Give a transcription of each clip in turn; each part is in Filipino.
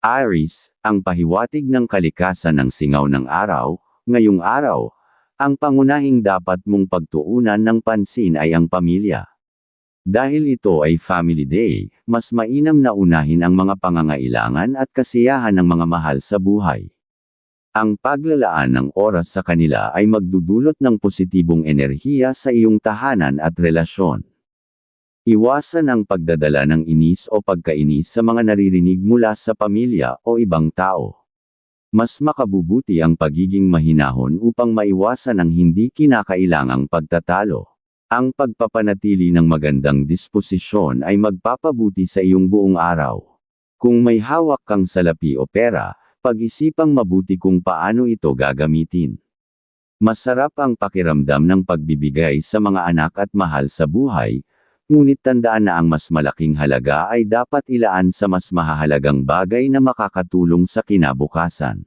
Aries, ang pahiwatig ng kalikasan ng singaw ng araw, ngayong araw, ang pangunahing dapat mong pagtuunan ng pansin ay ang pamilya. Dahil ito ay Family Day, mas mainam na unahin ang mga pangangailangan at kasiyahan ng mga mahal sa buhay. Ang paglalaan ng oras sa kanila ay magdudulot ng positibong enerhiya sa iyong tahanan at relasyon. Iwasan ang pagdadala ng inis o pagkainis sa mga naririnig mula sa pamilya o ibang tao. Mas makabubuti ang pagiging mahinahon upang maiwasan ang hindi kinakailangang pagtatalo. Ang pagpapanatili ng magandang disposisyon ay magpapabuti sa iyong buong araw. Kung may hawak kang salapi o pera, pag-isipang mabuti kung paano ito gagamitin. Masarap ang pakiramdam ng pagbibigay sa mga anak at mahal sa buhay, ngunit tandaan na ang mas malaking halaga ay dapat ilaan sa mas mahahalagang bagay na makakatulong sa kinabukasan.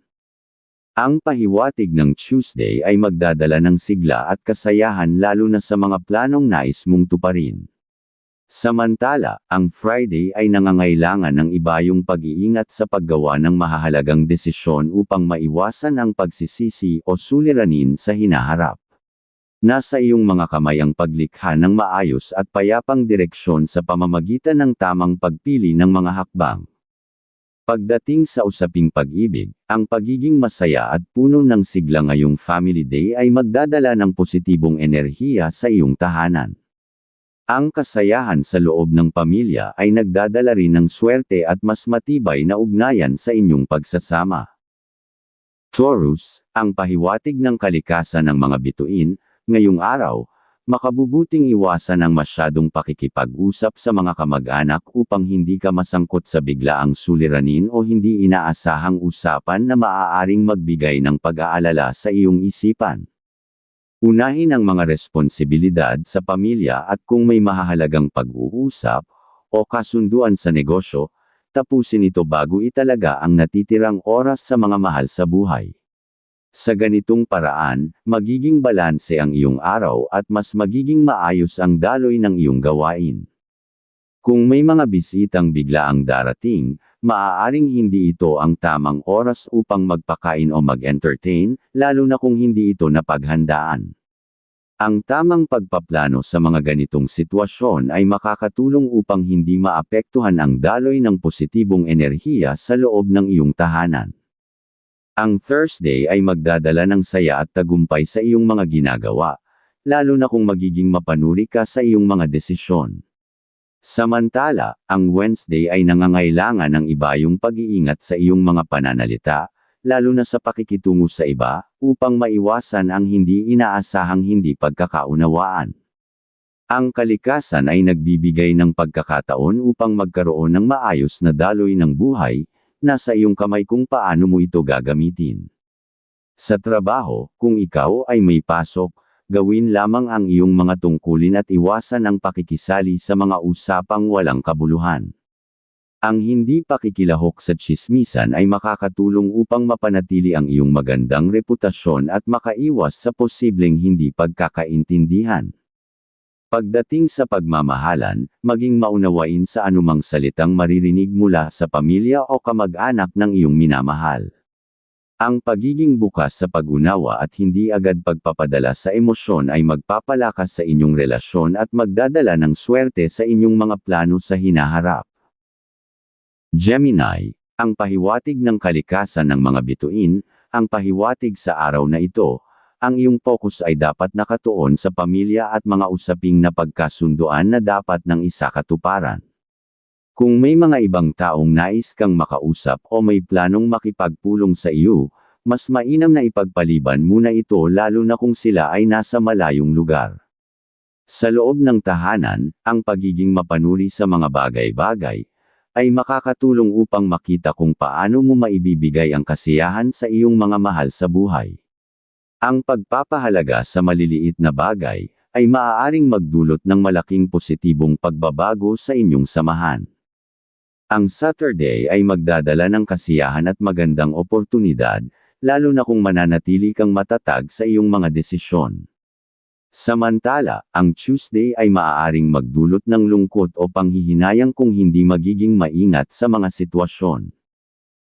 Ang pahiwatig ng Tuesday ay magdadala ng sigla at kasayahan lalo na sa mga planong nais mong tuparin. Samantala, ang Friday ay nangangailangan ng ibayong pag-iingat sa paggawa ng mahahalagang desisyon upang maiwasan ang pagsisisi o suliranin sa hinaharap. Nasa iyong mga kamay ang paglikha ng maayos at payapang direksyon sa pamamagitan ng tamang pagpili ng mga hakbang. Pagdating sa usaping pag-ibig, ang pagiging masaya at puno ng sigla ngayong Family Day ay magdadala ng positibong enerhiya sa iyong tahanan. Ang kasayahan sa loob ng pamilya ay nagdadala rin ng swerte at mas matibay na ugnayan sa inyong pagsasama. Taurus, ang pahiwatig ng kalikasan ng mga bituin, ngayong araw, Makabubuting iwasan ang masyadong pakikipag-usap sa mga kamag-anak upang hindi ka masangkot sa biglaang suliranin o hindi inaasahang usapan na maaaring magbigay ng pag-aalala sa iyong isipan. Unahin ang mga responsibilidad sa pamilya at kung may mahahalagang pag-uusap o kasunduan sa negosyo, tapusin ito bago italaga ang natitirang oras sa mga mahal sa buhay. Sa ganitong paraan, magiging balanse ang iyong araw at mas magiging maayos ang daloy ng iyong gawain. Kung may mga bisitang biglaang darating, maaaring hindi ito ang tamang oras upang magpakain o mag-entertain, lalo na kung hindi ito napaghandaan. Ang tamang pagpaplano sa mga ganitong sitwasyon ay makakatulong upang hindi maapektuhan ang daloy ng positibong enerhiya sa loob ng iyong tahanan. Ang Thursday ay magdadala ng saya at tagumpay sa iyong mga ginagawa, lalo na kung magiging mapanuri ka sa iyong mga desisyon. Samantala, ang Wednesday ay nangangailangan ng ibayong pag-iingat sa iyong mga pananalita, lalo na sa pakikitungo sa iba, upang maiwasan ang hindi inaasahang hindi pagkakaunawaan. Ang kalikasan ay nagbibigay ng pagkakataon upang magkaroon ng maayos na daloy ng buhay, nasa iyong kamay kung paano mo ito gagamitin. Sa trabaho, kung ikaw ay may pasok, gawin lamang ang iyong mga tungkulin at iwasan ang pakikisali sa mga usapang walang kabuluhan. Ang hindi pakikilahok sa chismisan ay makakatulong upang mapanatili ang iyong magandang reputasyon at makaiwas sa posibleng hindi pagkakaintindihan. Pagdating sa pagmamahalan, maging maunawain sa anumang salitang maririnig mula sa pamilya o kamag-anak ng iyong minamahal. Ang pagiging bukas sa pag-unawa at hindi agad pagpapadala sa emosyon ay magpapalakas sa inyong relasyon at magdadala ng swerte sa inyong mga plano sa hinaharap. Gemini, ang pahiwatig ng kalikasan ng mga bituin, ang pahiwatig sa araw na ito, ang iyong focus ay dapat nakatuon sa pamilya at mga usaping na pagkasunduan na dapat ng isa katuparan. Kung may mga ibang taong nais kang makausap o may planong makipagpulong sa iyo, mas mainam na ipagpaliban muna ito lalo na kung sila ay nasa malayong lugar. Sa loob ng tahanan, ang pagiging mapanuri sa mga bagay-bagay, ay makakatulong upang makita kung paano mo maibibigay ang kasiyahan sa iyong mga mahal sa buhay. Ang pagpapahalaga sa maliliit na bagay, ay maaaring magdulot ng malaking positibong pagbabago sa inyong samahan. Ang Saturday ay magdadala ng kasiyahan at magandang oportunidad, lalo na kung mananatili kang matatag sa iyong mga desisyon. Samantala, ang Tuesday ay maaaring magdulot ng lungkot o panghihinayang kung hindi magiging maingat sa mga sitwasyon.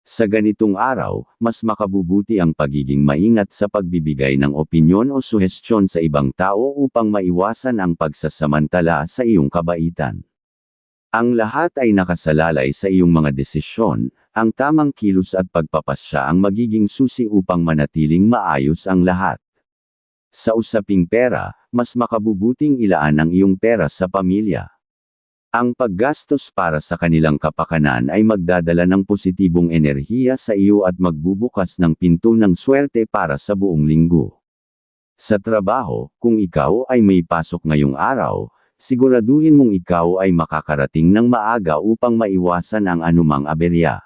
Sa ganitong araw, mas makabubuti ang pagiging maingat sa pagbibigay ng opinyon o suhestyon sa ibang tao upang maiwasan ang pagsasamantala sa iyong kabaitan. Ang lahat ay nakasalalay sa iyong mga desisyon, ang tamang kilos at pagpapasya ang magiging susi upang manatiling maayos ang lahat. Sa usaping pera, mas makabubuting ilaan ang iyong pera sa pamilya. Ang paggastos para sa kanilang kapakanan ay magdadala ng positibong enerhiya sa iyo at magbubukas ng pinto ng swerte para sa buong linggo. Sa trabaho, kung ikaw ay may pasok ngayong araw, siguraduhin mong ikaw ay makakarating ng maaga upang maiwasan ang anumang aberya.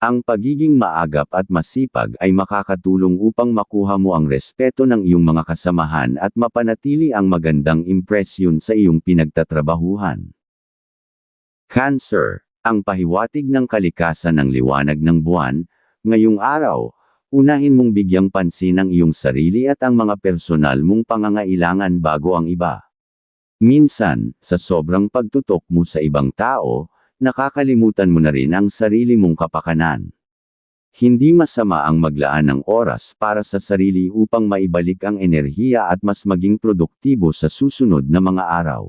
Ang pagiging maagap at masipag ay makakatulong upang makuha mo ang respeto ng iyong mga kasamahan at mapanatili ang magandang impresyon sa iyong pinagtatrabahuhan. Cancer, ang pahiwatig ng kalikasan ng liwanag ng buwan, ngayong araw, unahin mong bigyang pansin ang iyong sarili at ang mga personal mong pangangailangan bago ang iba. Minsan, sa sobrang pagtutok mo sa ibang tao, nakakalimutan mo na rin ang sarili mong kapakanan. Hindi masama ang maglaan ng oras para sa sarili upang maibalik ang enerhiya at mas maging produktibo sa susunod na mga araw.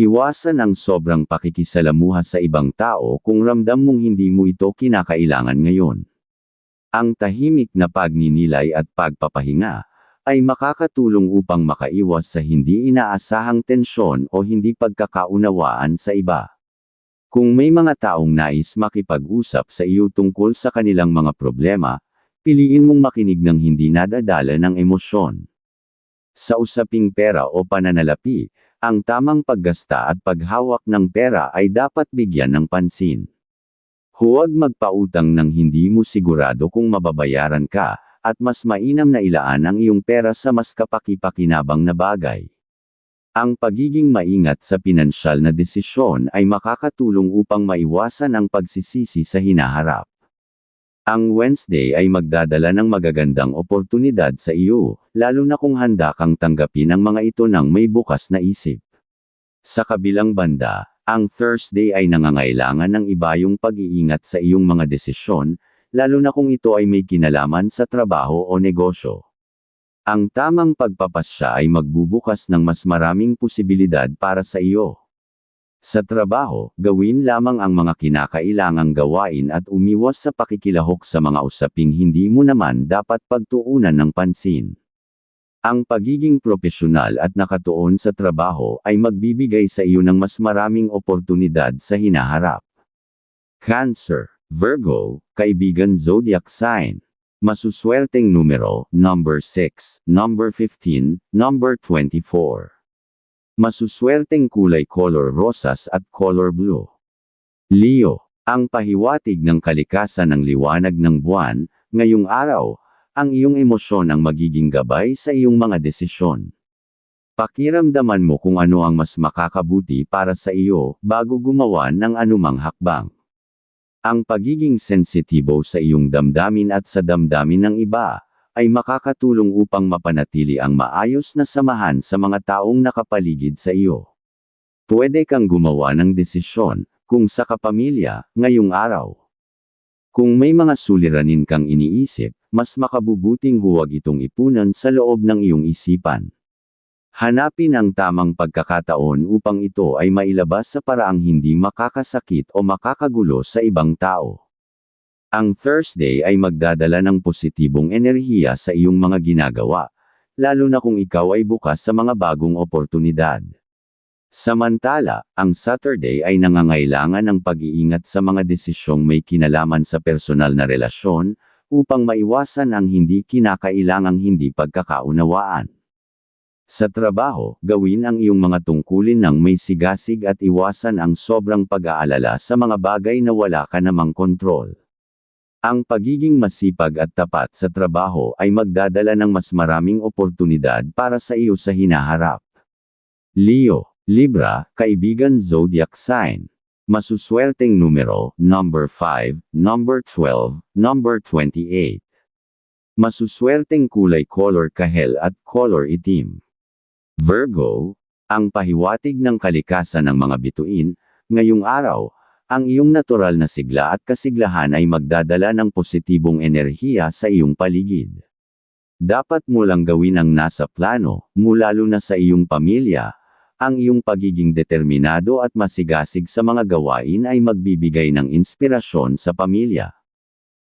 Iwasan ang sobrang pakikisalamuha sa ibang tao kung ramdam mong hindi mo ito kinakailangan ngayon. Ang tahimik na pagninilay at pagpapahinga ay makakatulong upang makaiwas sa hindi inaasahang tensyon o hindi pagkakaunawaan sa iba. Kung may mga taong nais makipag-usap sa iyo tungkol sa kanilang mga problema, piliin mong makinig ng hindi nadadala ng emosyon. Sa usaping pera o pananalapi, ang tamang paggasta at paghawak ng pera ay dapat bigyan ng pansin. Huwag magpautang ng hindi mo sigurado kung mababayaran ka, at mas mainam na ilaan ang iyong pera sa mas kapaki-pakinabang na bagay. Ang pagiging maingat sa pinansyal na desisyon ay makakatulong upang maiwasan ang pagsisisi sa hinaharap. Ang Wednesday ay magdadala ng magagandang oportunidad sa iyo, lalo na kung handa kang tanggapin ang mga ito ng may bukas na isip. Sa kabilang banda, ang Thursday ay nangangailangan ng ibayong pag-iingat sa iyong mga desisyon, lalo na kung ito ay may kinalaman sa trabaho o negosyo. Ang tamang pagpapasya ay magbubukas ng mas maraming posibilidad para sa iyo. Sa trabaho, gawin lamang ang mga kinakailangang gawain at umiwas sa pakikilahok sa mga usaping hindi mo naman dapat pagtuunan ng pansin. Ang pagiging profesional at nakatuon sa trabaho ay magbibigay sa iyo ng mas maraming oportunidad sa hinaharap. Cancer, Virgo, kaibigan zodiac sign. Masuswerteng numero, number 6, number 15, number 24. Masuswerteng kulay color rosas at color blue. Leo, ang pahiwatig ng kalikasan ng liwanag ng buwan, ngayong araw, ang iyong emosyon ang magiging gabay sa iyong mga desisyon. Pakiramdaman mo kung ano ang mas makakabuti para sa iyo, bago gumawa ng anumang hakbang. Ang pagiging sensitibo sa iyong damdamin at sa damdamin ng iba, ay makakatulong upang mapanatili ang maayos na samahan sa mga taong nakapaligid sa iyo. Pwede kang gumawa ng desisyon, kung sa kapamilya, ngayong araw. Kung may mga suliranin kang iniisip, mas makabubuting huwag itong ipunan sa loob ng iyong isipan. Hanapin ang tamang pagkakataon upang ito ay mailabas sa paraang hindi makakasakit o makakagulo sa ibang tao. Ang Thursday ay magdadala ng positibong enerhiya sa iyong mga ginagawa, lalo na kung ikaw ay bukas sa mga bagong oportunidad. Samantala, ang Saturday ay nangangailangan ng pag-iingat sa mga desisyong may kinalaman sa personal na relasyon, upang maiwasan ang hindi kinakailangang hindi pagkakaunawaan. Sa trabaho, gawin ang iyong mga tungkulin ng may sigasig at iwasan ang sobrang pag-aalala sa mga bagay na wala ka namang kontrol. Ang pagiging masipag at tapat sa trabaho ay magdadala ng mas maraming oportunidad para sa iyo sa hinaharap. Leo, Libra, kaibigan zodiac sign. Masuswerteng numero, number 5, number 12, number 28. Masuswerteng kulay color kahel at color itim. Virgo, ang pahiwatig ng kalikasan ng mga bituin, ngayong araw, ang iyong natural na sigla at kasiglahan ay magdadala ng positibong enerhiya sa iyong paligid. Dapat mo lang gawin ang nasa plano, mulalo na sa iyong pamilya, ang iyong pagiging determinado at masigasig sa mga gawain ay magbibigay ng inspirasyon sa pamilya.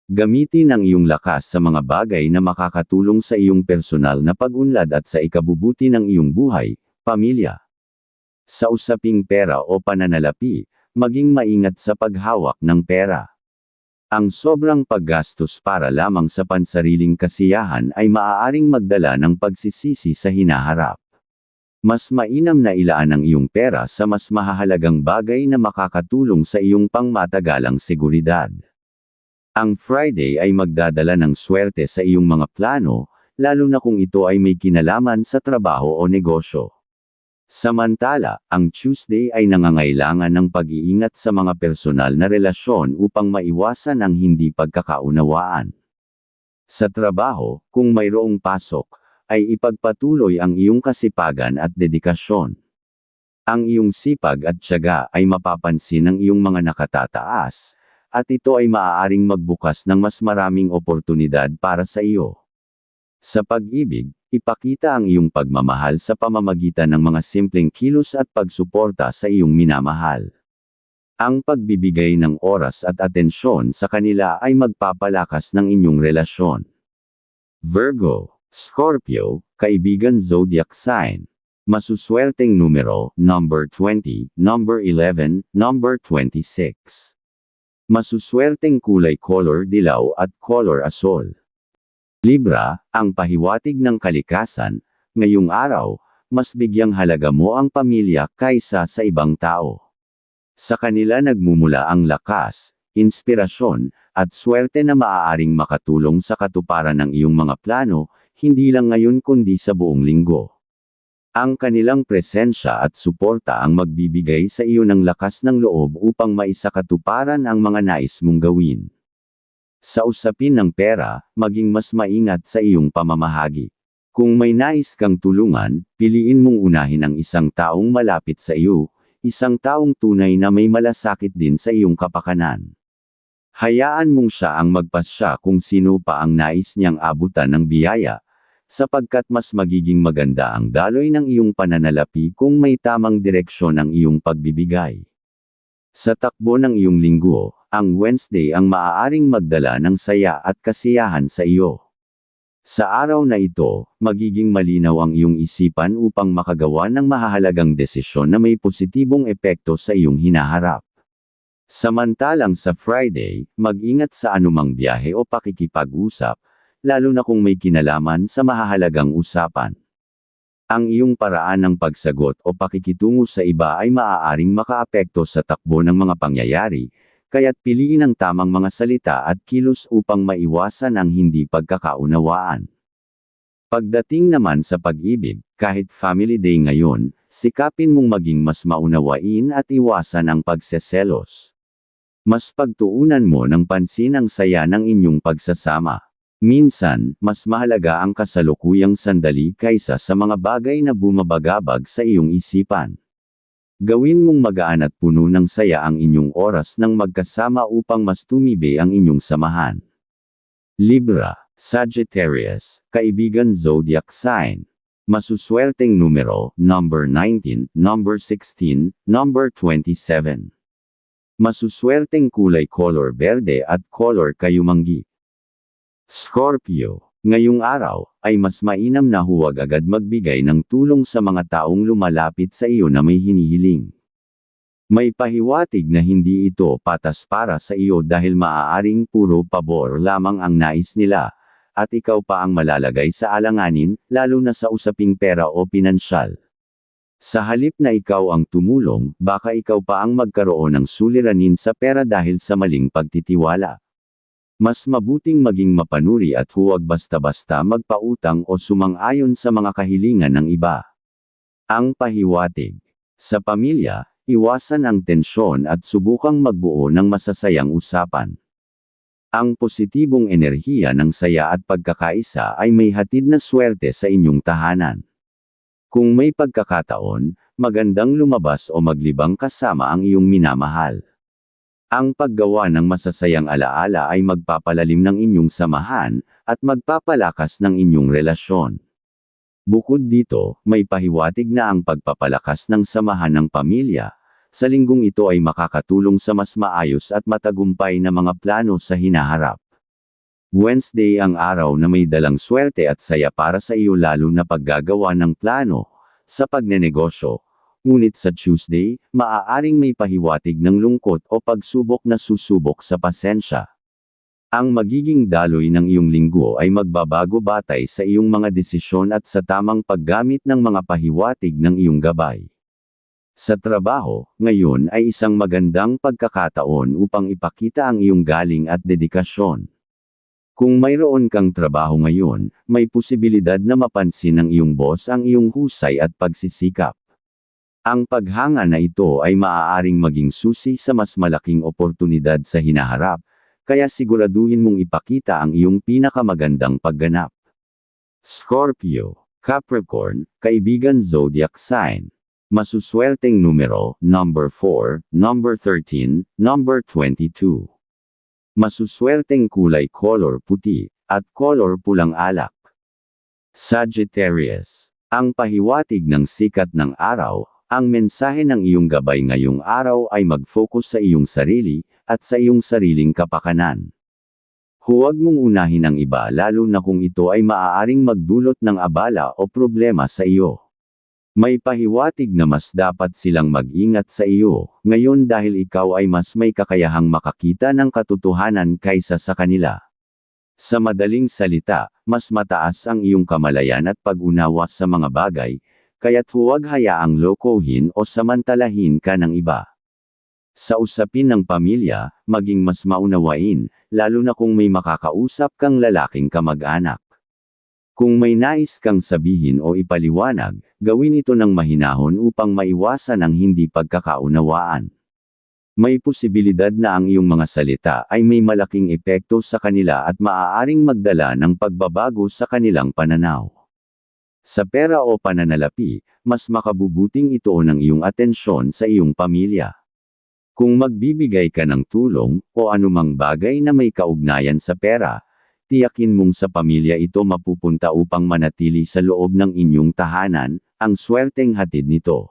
Gamitin ang iyong lakas sa mga bagay na makakatulong sa iyong personal na pag-unlad at sa ikabubuti ng iyong buhay, pamilya. Sa usaping pera o pananalapi, maging maingat sa paghawak ng pera. Ang sobrang paggastos para lamang sa pansariling kasiyahan ay maaaring magdala ng pagsisisi sa hinaharap. Mas mainam na ilaan ang iyong pera sa mas mahahalagang bagay na makakatulong sa iyong pangmatagalang seguridad. Ang Friday ay magdadala ng swerte sa iyong mga plano, lalo na kung ito ay may kinalaman sa trabaho o negosyo. Samantala, ang Tuesday ay nangangailangan ng pag-iingat sa mga personal na relasyon upang maiwasan ang hindi pagkakaunawaan. Sa trabaho, kung mayroong pasok, ay ipagpatuloy ang iyong kasipagan at dedikasyon. Ang iyong sipag at tiyaga ay mapapansin ng iyong mga nakatataas, at ito ay maaaring magbukas ng mas maraming oportunidad para sa iyo. Sa pag-ibig, ipakita ang iyong pagmamahal sa pamamagitan ng mga simpleng kilos at pagsuporta sa iyong minamahal. Ang pagbibigay ng oras at atensyon sa kanila ay magpapalakas ng inyong relasyon. Virgo, Scorpio, kaibigan zodiac sign. Masuswerteng numero, number 20, number 11, number 26. Masuswerteng kulay color dilaw at color asol. Libra, ang pahiwatig ng kalikasan, ngayong araw, mas bigyang halaga mo ang pamilya kaysa sa ibang tao. Sa kanila nagmumula ang lakas, inspirasyon, at swerte na maaaring makatulong sa katuparan ng iyong mga plano, hindi lang ngayon kundi sa buong linggo. Ang kanilang presensya at suporta ang magbibigay sa iyo ng lakas ng loob upang maisakatuparan ang mga nais mong gawin. Sa usapin ng pera, maging mas maingat sa iyong pamamahagi. Kung may nais kang tulungan, piliin mong unahin ang isang taong malapit sa iyo, isang taong tunay na may malasakit din sa iyong kapakanan. Hayaan mong siya ang magpasya kung sino pa ang nais niyang abutan ng biyaya, sapagkat mas magiging maganda ang daloy ng iyong pananalapi kung may tamang direksyon ang iyong pagbibigay. Sa takbo ng iyong linggo, ang Wednesday ang maaaring magdala ng saya at kasiyahan sa iyo. Sa araw na ito, magiging malinaw ang iyong isipan upang makagawa ng mahahalagang desisyon na may positibong epekto sa iyong hinaharap. Samantalang sa Friday, mag-ingat sa anumang biyahe o pakikipag-usap, lalo na kung may kinalaman sa mahahalagang usapan. Ang iyong paraan ng pagsagot o pakikitungo sa iba ay maaaring makaapekto sa takbo ng mga pangyayari, kaya't piliin ang tamang mga salita at kilos upang maiwasan ang hindi pagkakaunawaan. Pagdating naman sa pag-ibig, kahit family day ngayon, sikapin mong maging mas maunawain at iwasan ang pagseselos. Mas pagtuunan mo ng pansin ang saya ng inyong pagsasama. Minsan, mas mahalaga ang kasalukuyang sandali kaysa sa mga bagay na bumabagabag sa iyong isipan. Gawin mong magaan at puno ng saya ang inyong oras ng magkasama upang mas tumibe ang inyong samahan. Libra, Sagittarius, Kaibigan Zodiac Sign. Masuswerteng numero, number 19, number 16, number 27. Masuswerteng kulay color berde at color kayumanggi. Scorpio, ngayong araw, ay mas mainam na huwag agad magbigay ng tulong sa mga taong lumalapit sa iyo na may hinihiling. May pahiwatig na hindi ito patas para sa iyo dahil maaaring puro pabor lamang ang nais nila, at ikaw pa ang malalagay sa alanganin, lalo na sa usaping pera o pinansyal. Sa halip na ikaw ang tumulong, baka ikaw pa ang magkaroon ng suliranin sa pera dahil sa maling pagtitiwala. Mas mabuting maging mapanuri at huwag basta-basta magpautang o sumang-ayon sa mga kahilingan ng iba. Ang pahiwatig. Sa pamilya, iwasan ang tensyon at subukang magbuo ng masasayang usapan. Ang positibong enerhiya ng saya at pagkakaisa ay may hatid na swerte sa inyong tahanan. Kung may pagkakataon, magandang lumabas o maglibang kasama ang iyong minamahal. Ang paggawa ng masasayang alaala ay magpapalalim ng inyong samahan, at magpapalakas ng inyong relasyon. Bukod dito, may pahiwatig na ang pagpapalakas ng samahan ng pamilya, sa linggong ito ay makakatulong sa mas maayos at matagumpay na mga plano sa hinaharap. Wednesday ang araw na may dalang swerte at saya para sa iyo lalo na paggagawa ng plano, sa pagnenegosyo. Ngunit sa Tuesday, maaaring may pahiwatig ng lungkot o pagsubok na susubok sa pasensya. Ang magiging daloy ng iyong linggo ay magbabago batay sa iyong mga desisyon at sa tamang paggamit ng mga pahiwatig ng iyong gabay. Sa trabaho, ngayon ay isang magandang pagkakataon upang ipakita ang iyong galing at dedikasyon. Kung mayroon kang trabaho ngayon, may posibilidad na mapansin ng iyong boss ang iyong husay at pagsisikap. Ang paghanga na ito ay maaaring maging susi sa mas malaking oportunidad sa hinaharap, kaya siguraduhin mong ipakita ang iyong pinakamagandang pagganap. Scorpio, Capricorn, Kaibigan Zodiac Sign. Masuswerteng numero, number 4, number 13, number 22. Masuswerteng kulay color puti, at color pulang alak. Sagittarius. Ang pahiwatig ng sikat ng araw, ang mensahe ng iyong gabay ngayong araw ay mag-focus sa iyong sarili, at sa iyong sariling kapakanan. Huwag mong unahin ang iba lalo na kung ito ay maaaring magdulot ng abala o problema sa iyo. May pahiwatig na mas dapat silang mag-ingat sa iyo, ngayon dahil ikaw ay mas may kakayahang makakita ng katotohanan kaysa sa kanila. Sa madaling salita, mas mataas ang iyong kamalayan at pag-unawa sa mga bagay, kaya't huwag hayaang lokohin o samantalahin ka ng iba. Sa usapin ng pamilya, maging mas maunawain, lalo na kung may makakausap kang lalaking kamag-anak. Kung may nais kang sabihin o ipaliwanag, gawin ito ng mahinahon upang maiwasan ang hindi pagkakaunawaan. May posibilidad na ang iyong mga salita ay may malaking epekto sa kanila at maaaring magdala ng pagbabago sa kanilang pananaw. Sa pera o pananalapi, mas makabubuting ito ng iyong atensyon sa iyong pamilya. Kung magbibigay ka ng tulong, o anumang bagay na may kaugnayan sa pera, tiyakin mong sa pamilya ito mapupunta upang manatili sa loob ng inyong tahanan, ang swerteng hatid nito.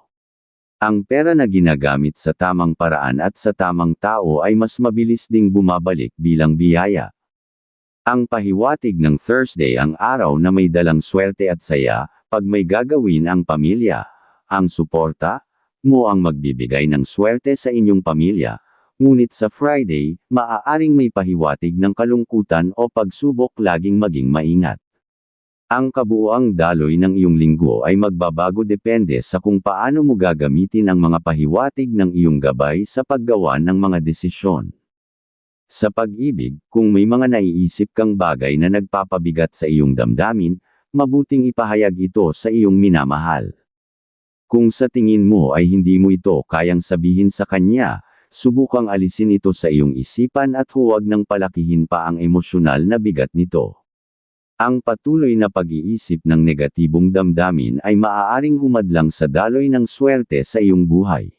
Ang pera na ginagamit sa tamang paraan at sa tamang tao ay mas mabilis ding bumabalik bilang biyaya. Ang pahiwatig ng Thursday ang araw na may dalang swerte at saya, pag may gagawin ang pamilya. Ang suporta, mo ang magbibigay ng swerte sa inyong pamilya. Ngunit sa Friday, maaaring may pahiwatig ng kalungkutan o pagsubok laging maging maingat. Ang kabuoang daloy ng iyong linggo ay magbabago depende sa kung paano mo gagamitin ang mga pahiwatig ng iyong gabay sa paggawa ng mga desisyon. Sa pag-ibig, kung may mga naiisip kang bagay na nagpapabigat sa iyong damdamin, mabuting ipahayag ito sa iyong minamahal. Kung sa tingin mo ay hindi mo ito kayang sabihin sa kanya, subukang alisin ito sa iyong isipan at huwag nang palakihin pa ang emosyonal na bigat nito. Ang patuloy na pag-iisip ng negatibong damdamin ay maaaring humadlang sa daloy ng swerte sa iyong buhay.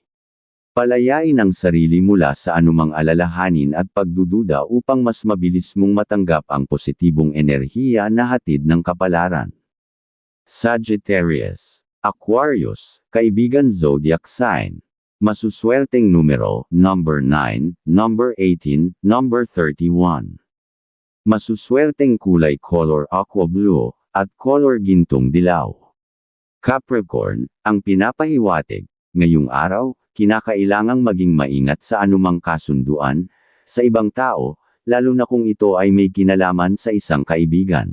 Palayain ang sarili mula sa anumang alalahanin at pagdududa upang mas mabilis mong matanggap ang positibong enerhiya na hatid ng kapalaran. Sagittarius, Aquarius, Kaibigan Zodiac Sign. Masuswerteng numero, number 9, number 18, number 31. Masuswerteng kulay color aqua blue, at color gintong dilaw. Capricorn, ang pinapahiwatig, ngayong araw, kinakailangang maging maingat sa anumang kasunduan, sa ibang tao, lalo na kung ito ay may kinalaman sa isang kaibigan.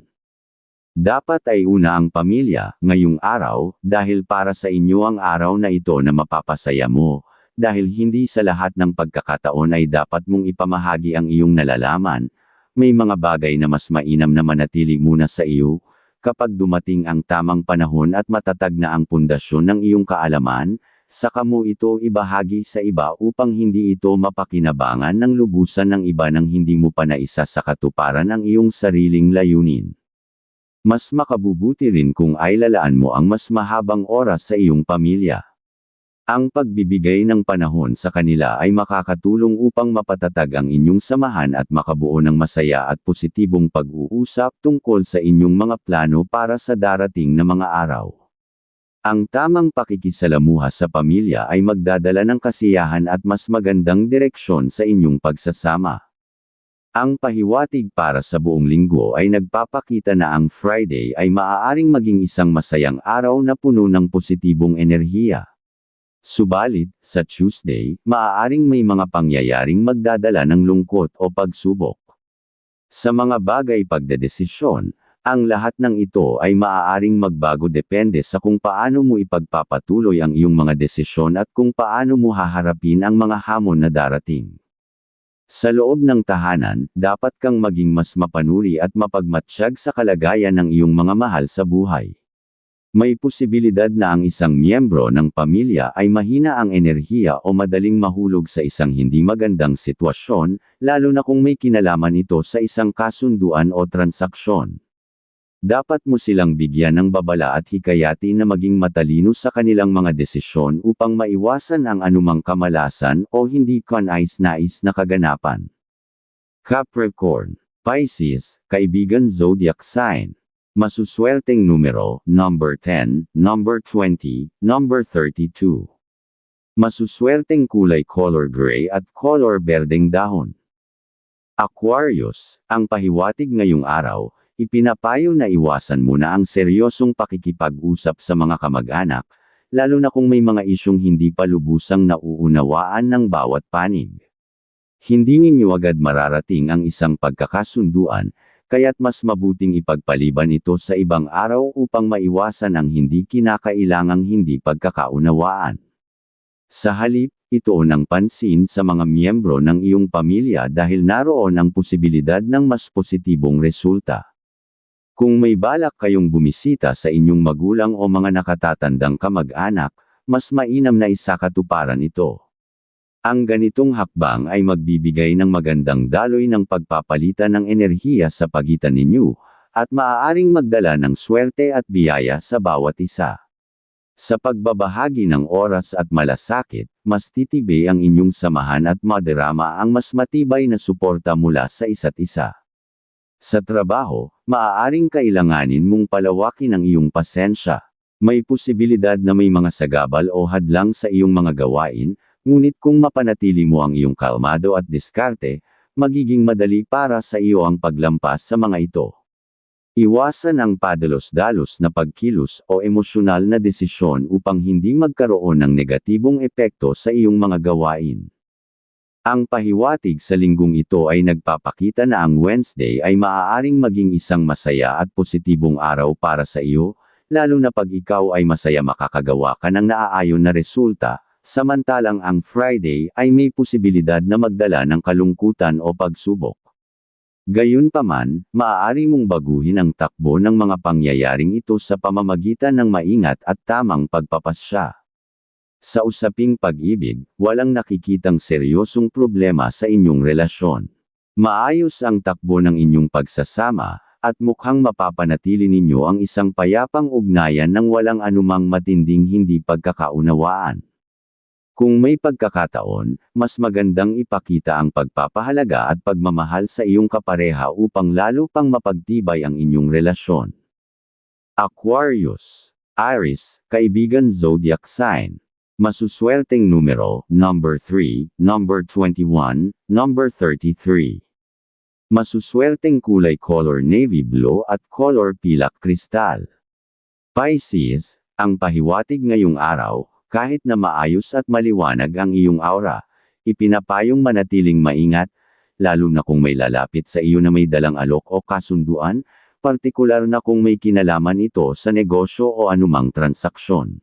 Dapat ay una ang pamilya, ngayong araw, dahil para sa inyo ang araw na ito na mapapasaya mo, dahil hindi sa lahat ng pagkakataon ay dapat mong ipamahagi ang iyong nalalaman, may mga bagay na mas mainam na manatili muna sa iyo, kapag dumating ang tamang panahon at matatag na ang pundasyon ng iyong kaalaman, saka mo ito ibahagi sa iba upang hindi ito mapakinabangan ng lubusan ng iba nang hindi mo pa naisa sa katuparan ang iyong sariling layunin. Mas makabubuti rin kung ay lalaan mo ang mas mahabang oras sa iyong pamilya. Ang pagbibigay ng panahon sa kanila ay makakatulong upang mapatatag ang inyong samahan at makabuo ng masaya at positibong pag-uusap tungkol sa inyong mga plano para sa darating na mga araw. Ang tamang pakikisalamuha sa pamilya ay magdadala ng kasiyahan at mas magandang direksyon sa inyong pagsasama. Ang pahiwatig para sa buong linggo ay nagpapakita na ang Friday ay maaaring maging isang masayang araw na puno ng positibong enerhiya. Subalit, sa Tuesday, maaaring may mga pangyayaring magdadala ng lungkot o pagsubok. Sa mga bagay pagdedesisyon, ang lahat ng ito ay maaaring magbago depende sa kung paano mo ipagpapatuloy ang iyong mga desisyon at kung paano mo haharapin ang mga hamon na darating. Sa loob ng tahanan, dapat kang maging mas mapanuri at mapagmatsyag sa kalagayan ng iyong mga mahal sa buhay. May posibilidad na ang isang miyembro ng pamilya ay mahina ang enerhiya o madaling mahulog sa isang hindi magandang sitwasyon, lalo na kung may kinalaman ito sa isang kasunduan o transaksyon. Dapat mo silang bigyan ng babala at hikayati na maging matalino sa kanilang mga desisyon upang maiwasan ang anumang kamalasan o hindi kanais-nais na kaganapan. Capricorn, Pisces, kaibigan zodiac sign. Masuswerteng numero, number 10, number 20, number 32. Masuswerteng kulay color gray at color berdeng dahon. Aquarius, ang pahiwatig ngayong araw, Ipinapayo na iwasan muna ang seryosong pakikipag-usap sa mga kamag-anak, lalo na kung may mga isyong hindi pa lubusang nauunawaan ng bawat panig. Hindi ninyo agad mararating ang isang pagkakasunduan, kaya't mas mabuting ipagpaliban ito sa ibang araw upang maiwasan ang hindi kinakailangang hindi pagkakaunawaan. Sa halip, ito ng pansin sa mga miyembro ng iyong pamilya dahil naroon ang posibilidad ng mas positibong resulta. Kung may balak kayong bumisita sa inyong magulang o mga nakatatandang kamag-anak, mas mainam na isakatuparan ito. Ang ganitong hakbang ay magbibigay ng magandang daloy ng pagpapalitan ng enerhiya sa pagitan ninyo, at maaaring magdala ng swerte at biyaya sa bawat isa. Sa pagbabahagi ng oras at malasakit, mas titibay ang inyong samahan at maderama ang mas matibay na suporta mula sa isa't isa. Sa trabaho, maaaring kailanganin mong palawakin ang iyong pasensya. May posibilidad na may mga sagabal o hadlang sa iyong mga gawain, ngunit kung mapanatili mo ang iyong kalmado at diskarte, magiging madali para sa iyo ang paglampas sa mga ito. Iwasan ang padalos-dalos na pagkilos o emosyonal na desisyon upang hindi magkaroon ng negatibong epekto sa iyong mga gawain. Ang pahiwatig sa linggong ito ay nagpapakita na ang Wednesday ay maaaring maging isang masaya at positibong araw para sa iyo, lalo na pag ikaw ay masaya makakagawa ka ng naaayon na resulta, samantalang ang Friday ay may posibilidad na magdala ng kalungkutan o pagsubok. Gayunpaman, maaari mong baguhin ang takbo ng mga pangyayaring ito sa pamamagitan ng maingat at tamang pagpapasya. Sa usaping pag-ibig, walang nakikitang seryosong problema sa inyong relasyon. Maayos ang takbo ng inyong pagsasama, at mukhang mapapanatili ninyo ang isang payapang ugnayan ng walang anumang matinding hindi pagkakaunawaan. Kung may pagkakataon, mas magandang ipakita ang pagpapahalaga at pagmamahal sa iyong kapareha upang lalo pang mapagtibay ang inyong relasyon. Aquarius, Aries, kaibigan zodiac sign. Masuswerteng numero, number 3, number 21, number 33. Masuswerteng kulay color navy blue at color pilak kristal. Pisces, ang pahiwatig ngayong araw, kahit na maayos at maliwanag ang iyong aura, ipinapayong manatiling maingat, lalo na kung may lalapit sa iyo na may dalang alok o kasunduan, partikular na kung may kinalaman ito sa negosyo o anumang transaksyon.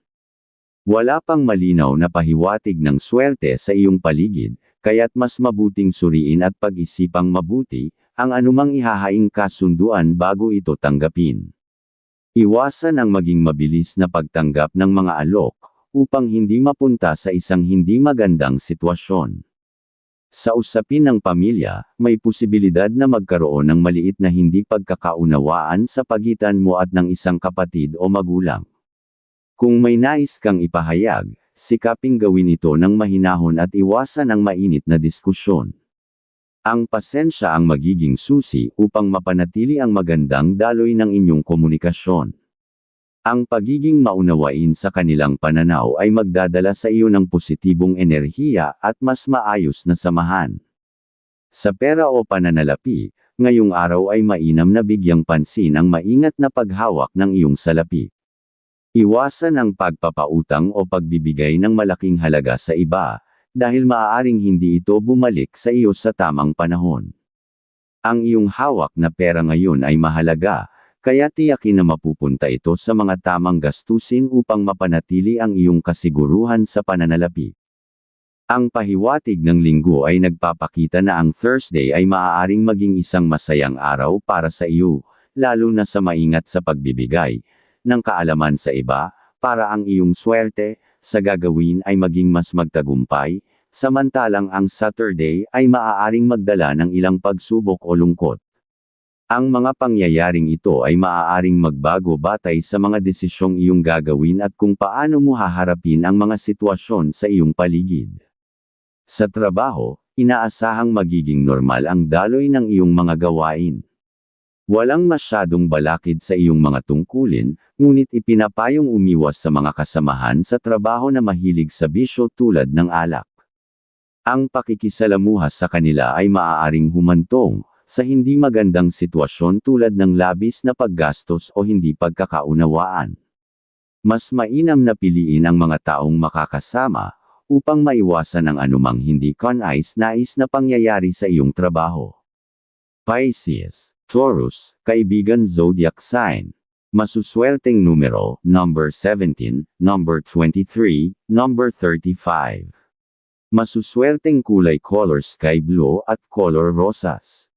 Wala pang malinaw na pahiwatig ng swerte sa iyong paligid, kaya't mas mabuting suriin at pag-isipang mabuti, ang anumang ihahaing kasunduan bago ito tanggapin. Iwasan ang maging mabilis na pagtanggap ng mga alok, upang hindi mapunta sa isang hindi magandang sitwasyon. Sa usapin ng pamilya, may posibilidad na magkaroon ng maliit na hindi pagkakaunawaan sa pagitan mo at ng isang kapatid o magulang. Kung may nais kang ipahayag, sikaping gawin ito ng mahinahon at iwasan ang mainit na diskusyon. Ang pasensya ang magiging susi upang mapanatili ang magandang daloy ng inyong komunikasyon. Ang pagiging maunawain sa kanilang pananaw ay magdadala sa iyo ng positibong enerhiya at mas maayos na samahan. Sa pera o pananalapi, ngayong araw ay mainam na bigyang pansin ang maingat na paghawak ng iyong salapi. Iwasan ang pagpapautang o pagbibigay ng malaking halaga sa iba, dahil maaaring hindi ito bumalik sa iyo sa tamang panahon. Ang iyong hawak na pera ngayon ay mahalaga, kaya tiyakin na mapupunta ito sa mga tamang gastusin upang mapanatili ang iyong kasiguruhan sa pananalapi. Ang pahiwatig ng linggo ay nagpapakita na ang Thursday ay maaaring maging isang masayang araw para sa iyo, lalo na sa maingat sa pagbibigay ng kaalaman sa iba, para ang iyong swerte sa gagawin ay maging mas magtagumpay, samantalang ang Saturday ay maaaring magdala ng ilang pagsubok o lungkot. Ang mga pangyayaring ito ay maaaring magbago batay sa mga desisyong iyong gagawin at kung paano mo haharapin ang mga sitwasyon sa iyong paligid. Sa trabaho, inaasahang magiging normal ang daloy ng iyong mga gawain. Walang masyadong balakid sa iyong mga tungkulin, ngunit ipinapayong umiwas sa mga kasamahan sa trabaho na mahilig sa bisyo tulad ng alak. Ang pakikisalamuha sa kanila ay maaaring humantong, sa hindi magandang sitwasyon tulad ng labis na paggastos o hindi pagkakaunawaan. Mas mainam na piliin ang mga taong makakasama, upang maiwasan ang anumang hindi kanais-nais na pangyayari sa iyong trabaho. Pisces, Taurus, kaibigan zodiac sign. Masuswerteng numero, number 17, number 23, number 35. Masuswerteng kulay color sky blue at color rosas.